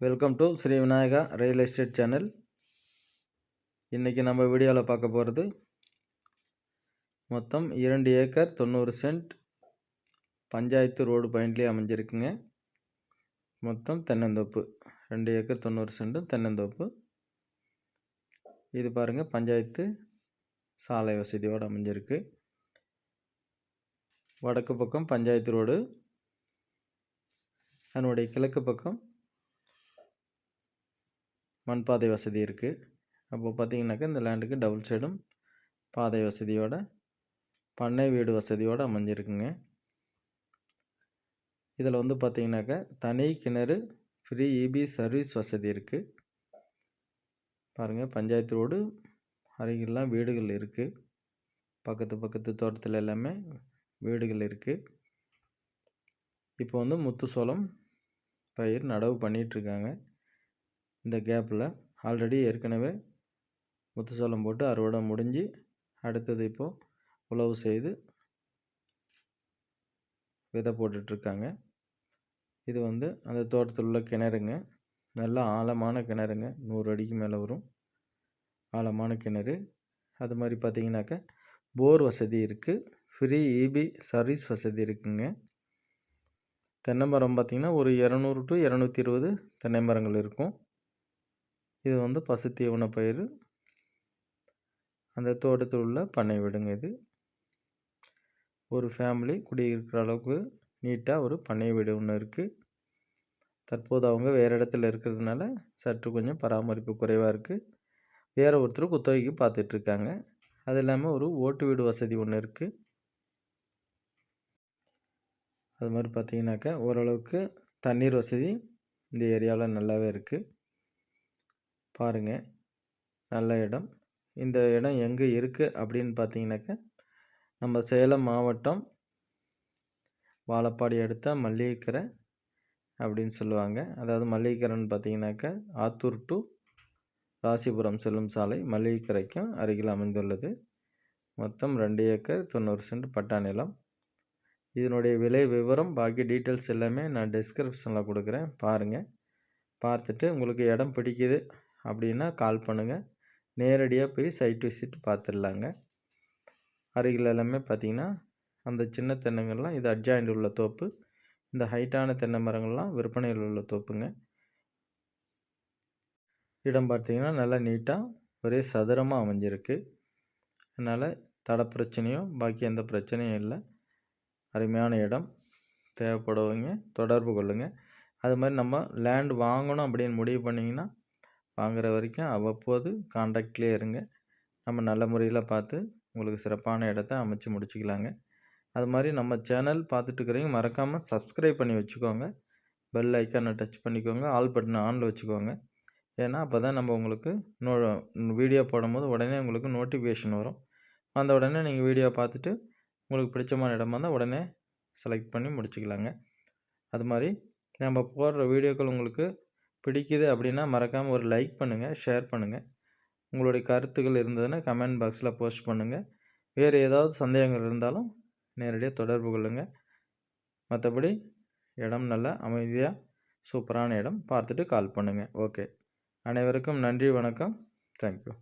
Welcome to Sri Vinayaka real estate channel இன்றைக்கி நம்ம வீடியோவில் பார்க்க போகிறது மொத்தம் இரண்டு ஏக்கர் தொண்ணூறு சென்ட் பஞ்சாயத்து ரோடு பாயிண்ட்லேயே அமைஞ்சிருக்குங்க. மொத்தம் தென்னந்தோப்பு ரெண்டு ஏக்கர் தொண்ணூறு சென்ட்டும் தென்னந்தோப்பு. இது பாருங்கள் பஞ்சாயத்து சாலை வசதியோடு அமைஞ்சிருக்கு. வடக்கு பக்கம் பஞ்சாயத்து ரோடு அதனுடைய கிழக்கு பக்கம் மண் பாதை வசதி இருக்குது அப்போ பார்த்திங்கனாக்கா இந்த லேண்டுக்கு டபுள் சைடும் பாதை வசதியோட பண்ணை வீடு வசதியோடு அமைஞ்சிருக்குங்க. இதில் வந்து பார்த்திங்கனாக்கா தனி கிணறு ஃப்ரீ இபி சர்வீஸ் வசதி இருக்குது பாருங்கள் பஞ்சாயத்து ரோடு அருகிலாம் வீடுகள் இருக்குது பக்கத்து பக்கத்து தோட்டத்தில் எல்லாமே வீடுகள் இருக்குது இப்போ வந்து முத்துசோளம் பயிர் நடவு பண்ணிகிட்ருக்காங்க இந்த கேப்பில் ஆல்ரெடி ஏற்கனவே முத்துசோளம் போட்டு அறுவடை முடிஞ்சு அடுத்தது இப்போது உழவு செய்து விதை போட்டுட்ருக்காங்க. இது வந்து அந்த தோட்டத்தில் உள்ள கிணறுங்க. நல்லா ஆழமான கிணறுங்க. நூறு அடிக்கு மேலே வரும். ஆழமான கிணறு. அது மாதிரி பார்த்திங்கனாக்கா போர் வசதி இருக்குது ஃப்ரீ இபி சர்வீஸ் வசதி இருக்குங்க. தென்னை மரம் பார்த்திங்கன்னா ஒரு இரநூறு டு இரநூத்தி இருபது தென்னை மரங்கள் இருக்கும். இது வந்து பசு தீவன பயிர் அந்த தோட்டத்தில் உள்ள பண்ணை வீடுங்க இது. ஒரு ஃபேமிலி குடியிருக்கிற அளவுக்கு நீட்டாக ஒரு பண்ணை வீடு ஒன்று இருக்குது தற்போது அவங்க வேறு இடத்துல இருக்கிறதுனால சற்று கொஞ்சம் பராமரிப்பு குறைவாக இருக்குது வேறு ஒருத்தர் குத்தகைக்கு பார்த்துட்ருக்காங்க அது இல்லாமல் ஒரு ஓட்டு வீடு வசதி ஒன்று இருக்குது அது மாதிரி பார்த்தீங்கன்னாக்கா ஓரளவுக்கு தண்ணீர் வசதி இந்த ஏரியாவில் நல்லாவே இருக்குது பாருங்கள் நல்ல இடம். இந்த இடம் எங்கே இருக்குது அப்படின்னு பார்த்தீங்கன்னாக்கா நம்ம சேலம் மாவட்டம் வாழப்பாடி அடுத்த மல்லிகைக்கரை அப்படின்னு சொல்லுவாங்க. அதாவது மல்லிகைக்கரைன்னு பார்த்தீங்கன்னாக்கா ஆத்தூர் டு ராசிபுரம் செல்லும் சாலை மல்லிகைக்கரைக்கும் அருகில் அமைந்துள்ளது. மொத்தம் ரெண்டு ஏக்கர் தொண்ணூறு சென்ட் பட்டா நிலம். இதனுடைய விலை விவரம் பாக்கி டீட்டெயில்ஸ் எல்லாமே நான் டிஸ்கிரிப்ஷனில் கொடுக்குறேன். பாருங்கள் பார்த்துட்டு உங்களுக்கு இடம் பிடிக்குது அப்படின்னா கால் பண்ணுங்கள் நேரடியாக போய் சைட் விசிட் பார்த்துடலாங்க அருகில் எல்லாமே பார்த்திங்கன்னா அந்த சின்ன தென்னங்கள்லாம் இது அட்ஜாயிண்ட் உள்ள தோப்பு. இந்த ஹைட்டான தென்னை மரங்கள்லாம் விற்பனையில் உள்ள தோப்புங்க. இடம் பார்த்திங்கன்னா நல்லா நீட்டாக ஒரே சதுரமாக அமைஞ்சிருக்கு. அதனால் தட பிரச்சனையும் பாக்கி எந்த பிரச்சனையும் இல்லை. அருமையான இடம். தேவைப்படுவங்க தொடர்பு கொள்ளுங்கள் அது மாதிரி நம்ம லேண்ட் வாங்கணும் அப்படின்னு முடிவு பண்ணிங்கன்னா வாங்குகிற வரைக்கும் அவ்வப்போது காண்டாக்ட்லேயே இருங்க. நம்ம நல்ல முறையில் பார்த்து உங்களுக்கு சிறப்பான இடத்த அமைச்சு முடிச்சுக்கலாங்க. அது மாதிரி நம்ம சேனல் பார்த்துட்டுருக்கிறீங்க மறக்காமல் சப்ஸ்கிரைப் பண்ணி வச்சுக்கோங்க. பெல் ஐக்கானை டச் பண்ணிக்கோங்க. ஆல் பட்டனை ஆனில் வச்சுக்கோங்க. ஏன்னா அப்போ தான் நம்ம உங்களுக்கு நோ வீடியோ போடும்போது உடனே உங்களுக்கு நோட்டிஃபிகேஷன் வரும். அந்த உடனே நீங்கள் வீடியோ பார்த்துட்டு உங்களுக்கு பிடிச்சமான இடமா இருந்தால் உடனே செலக்ட் பண்ணி முடிச்சுக்கலாங்க. அது மாதிரி நம்ம போடுற வீடியோக்கள் உங்களுக்கு பிடிக்குது அப்படின்னா மறக்காமல் ஒரு லைக் பண்ணுங்கள் ஷேர் பண்ணுங்கள் உங்களுடைய கருத்துக்கள் இருந்ததுன்னா கமெண்ட் பாக்ஸில் போஸ்ட் பண்ணுங்கள் வேறு ஏதாவது சந்தேகங்கள் இருந்தாலும் நேரடியாக தொடர்பு கொள்ளுங்கள் மற்றபடி இடம் நல்லா அமைதியாக சூப்பரான இடம் பார்த்துட்டு கால் பண்ணுங்கள் ஓகே அனைவருக்கும் நன்றி வணக்கம். தேங்க்யூ